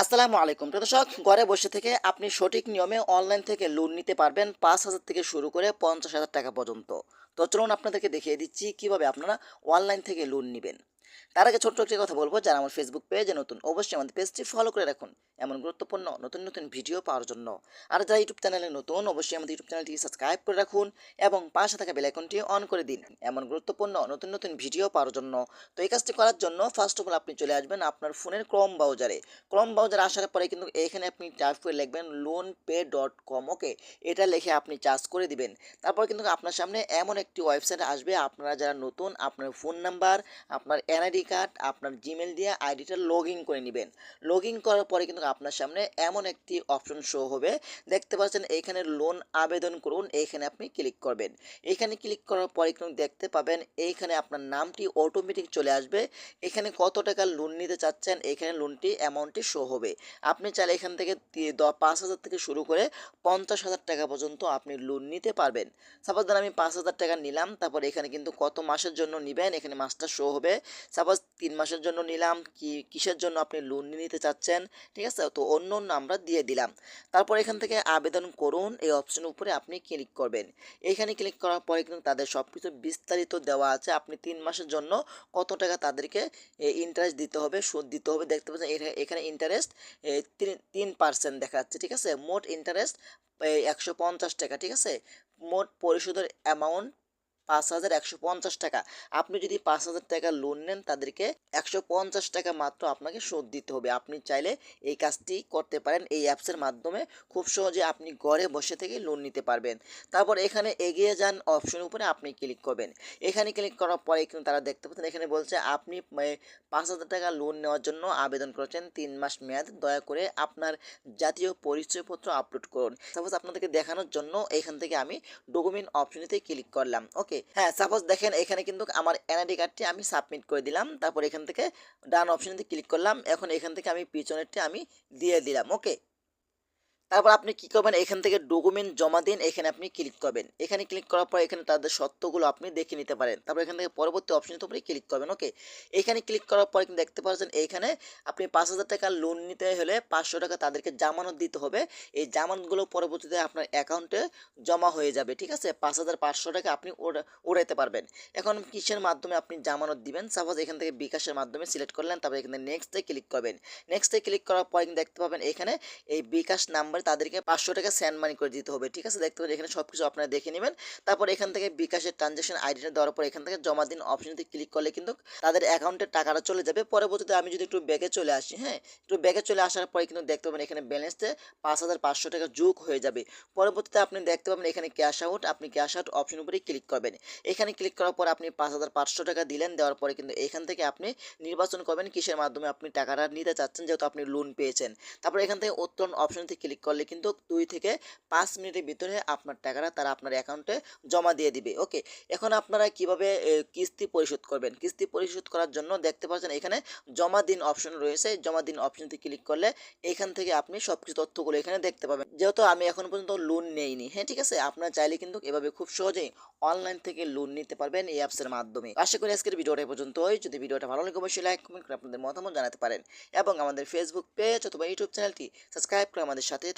আসসালামু আলাইকুম। প্রিয় দর্শক, ঘরে বসে থেকে আপনি সঠিক নিয়মে অনলাইন থেকে লোন নিতে পারবেন পাঁচ হাজার থেকে শুরু করে পঞ্চাশ হাজার টাকা পর্যন্ত। তো চলুন আপনাদেরকে দেখিয়ে দিচ্ছি কীভাবে আপনারা অনলাইন থেকে লোন নেবেন। তার আগে ছোট্ট একটি কথা বলব যারা আমার ফেসবুক পেজে নতুন, অবশ্যই আমাদের পেজটি ফলো করে রাখুন। এমন গুরুত্বপূর্ণ, নতুন নতুন ভিডিও পাওয়ার জন্য। আর যারা ইউটিউব চ্যানেলে নতুন, অবশ্যই আমাদের ইউটিউব চ্যানেলটি সাবস্ক্রাইব করে রাখুন এবং পাশে থাকা বেলাইকনটি অন করে দিন। এমন গুরুত্বপূর্ণ, নতুন নতুন ভিডিও পাওয়ার জন্য। তো এই কাজটি করার জন্য ফার্স্ট অফ অল আপনি চলে আসবেন আপনার ফোনের ক্রম ব্রাউজারে ক্রম ব্রাউজারে আসার পরে কিন্তু এখানে আপনি টাইপ করে লিখবেন loan pay dot com okay এটা লিখে আপনি চার্জ করে দিবেন। তারপর কিন্তু আপনার সামনে এমন একটি ওয়েবসাইট আসবে, আপনারা যারা নতুন, আপনার ফোন নাম্বার আপনার এনআইডি কার্ড, আপনার জিমেল দিয়ে আইডিটা লগ ইন করে নেবেন। লগ ইন করার পরে কিন্তু আপনার সামনে এমন একটি অপশন শো হবে। দেখতে পাচ্ছেন এইখানে লোন আবেদন করুন এইখানে আপনি ক্লিক করবেন। এখানে ক্লিক করার পরে কিন্তু দেখতে পাবেন এইখানে আপনার নামটি অটোমেটিক চলে আসবে। এখানে কত টাকা লোন নিতে চাচ্ছেন, এখানে লোনটি অ্যামাউন্টটি শো হবে। আপনি চাইলে এখান থেকে পাঁচ হাজার থেকে শুরু করে পঞ্চাশ হাজার টাকা পর্যন্ত আপনি লোন নিতে পারবেন। সাপোজ ধরেন আমি পাঁচ হাজার টাকা নিলাম, তারপর এখানে কিন্তু কত মাসের জন্য নেবেন, এখানে মাসটা শো হবে। সাপোজ তিন মাসের জন্য নিলাম, কি, কিসের জন্য আপনি লোন নিতে চাচ্ছেন? ঠিক আছে? তো অন্য অন্য আমরা দিয়ে দিলাম। তারপর এখান থেকে আবেদন করুন, এই অপশনের উপরে আপনি ক্লিক করবেন। এখানে ক্লিক করার পরে কিন্তু তাদের সব কিছু বিস্তারিত দেওয়া আছে। আপনি তিন মাসের জন্য কত টাকা তাদেরকে ইন্টারেস্ট দিতে হবে, সুদ দিতে হবে? দেখতে পাচ্ছেন এখানে- ইন্টারেস্ট তিন পার্সেন্ট দেখাচ্ছে, ঠিক আছে? মোট ইন্টারেস্ট একশো পঞ্চাশ টাকা, ঠিক আছে? মোট পরিশোধের অ্যামাউন্ট পাঁচ হাজার একশো পঞ্চাশ টাকা। আপনি যদি পাঁচ হাজার টাকা লোন নেন, তাদেরকে একশো পঞ্চাশ টাকা মাত্র আপনাকে শোধ দিতে হবে। আপনি চাইলে এই কাজটি করতে পারেন। এই অ্যাপসের মাধ্যমে খুব সহজে আপনি ঘরে বসে থেকে লোন নিতে পারবেন। তারপর এখানে এগিয়ে যান অপশন উপরে আপনি ক্লিক করবেন। এখানে ক্লিক করার পরে কিন্তু তারা দেখতে পাচ্ছেন, এখানে বলছে আপনি পাঁচ হাজার টাকা লোন নেওয়ার জন্য আবেদন করেছেন। তিন মাস মেয়াদ, দয়া করে আপনার জাতীয় পরিচয়পত্র আপলোড করুন। সাপোজ আপনাদেরকে দেখানোর জন্য এখান থেকে আমি ডকুমেন্ট অপশনেতে ক্লিক করলাম। ওকে হ্যাঁ সাপোজ দেখেন এখানে কিন্তু আমার এনআইডি কার্ডটি আমি সাবমিট করে দিলাম। তারপর এখান থেকে ডান অপশনেতে ক্লিক করলাম। এখন এখান থেকে আমি পিছনেরটি আমি দিয়ে দিলাম। ওকে তারপর আপনি কি করবেন? এখান থেকে ডকুমেন্ট জমা দিন, এখানে আপনি ক্লিক করবেন। এখানে ক্লিক করার পর এখানে তাদের সত্যগুলো আপনি দেখে নিতে পারেন। তারপর এখান থেকে পরবর্তী অপশনের উপরে ক্লিক করবেন ওকে এখানে ক্লিক করার পর কিন্তু দেখতে পাচ্ছেন এইখানে আপনি পাঁচ হাজার টাকা লোন নিতে হলে পাঁচশো টাকা তাদেরকে জামানত দিতে হবে। এই জামানতগুলো পরবর্তীতে আপনার অ্যাকাউন্টে জমা হয়ে যাবে, ঠিক আছে? পাঁচ হাজার পাঁচশো টাকা আপনি ওড়া- উড়াইতে পারবেন। এখন কিসের মাধ্যমে আপনি জামানত দিবেন? সাপোজ এখান থেকে বিকাশের মাধ্যমে সিলেক্ট করলেন, তারপর এখানে নেক্সটে ক্লিক করবেন। নেক্সটে ক্লিক করার পর দেখতে পাবেন, এখানে এই বিকাশ নাম্বারে তাদেরকে পাঁচশো টাকা সেন্ড মানি করে দিতে হবে, ঠিক আছে? দেখতে পাবেন এখানে সব কিছু আপনারা দেখে নেবেন। তারপর এখান থেকে বিকাশের ট্রানজ্যাকশন আইডিটা দেওয়ার পর এখান থেকে জমা দিন অপশনটি ক্লিক করলে কিন্তু তাদের অ্যাকাউন্টে টাকাটা চলে যাবে। পরবর্তীতে আমি যদি একটু ব্যাগে চলে আসি হ্যাঁ? একটু ব্যাগে চলে আসার পরে কিন্তু দেখতে পাবেন এখানে ব্যালেন্সে পাঁচ হাজার পাঁচশো টাকা যোগ হয়ে যাবে। পরবর্তীতে আপনি দেখতে পাবেন এখানে ক্যাশ আউট আপনি ক্যাশ আউট অপশন উপরে ক্লিক করবেন। এখানে ক্লিক করার পর আপনি পাঁচ হাজার পাঁচশো টাকা দিলেন, দেওয়ার পরে কিন্তু এখান থেকে আপনি নির্বাচন করবেন কিসের মাধ্যমে আপনি টাকাটা নিতে চাচ্ছেন, যেহেতু আপনি লোন পেয়েছেন। তারপর এখান থেকে উত্তোলন অপশনতে ক্লিক করলে কিন্তু দুই থেকে পাঁচ মিনিটের ভিতরে আপনার টাকাটা তারা আপনার অ্যাকাউন্টে জমা দিয়ে দিবে ওকে এখন আপনারা কীভাবে কিস্তি পরিশোধ করবেন? কিস্তি পরিশোধ করার জন্য দেখতে পাচ্ছেন এখানে জমা দিন অপশন রয়েছে। জমা দিন অপশনতে ক্লিক করলে এখান থেকে আপনি সব কিছু তথ্যগুলো এখানে দেখতে পাবেন। যেহেতু আমি এখন পর্যন্ত লোন নেইনি হ্যাঁ ঠিক আছে? আপনারা চাইলে কিন্তু এভাবে খুব সহজেই অনলাইন থেকে লোন নিতে পারবেন এই অ্যাপসের মাধ্যমে। আশা করি আজকের ভিডিওটা এই পর্যন্তই। যদি ভিডিওটা ভালো লাগে, অবশ্যই লাইক কমেন্ট করে আপনাদের মতামত জানাতে পারেন। এবং আমাদের ফেসবুক পেজ অথবা ইউটিউব চ্যানেলটি সাবস্ক্রাইব করে আমাদের সাথেই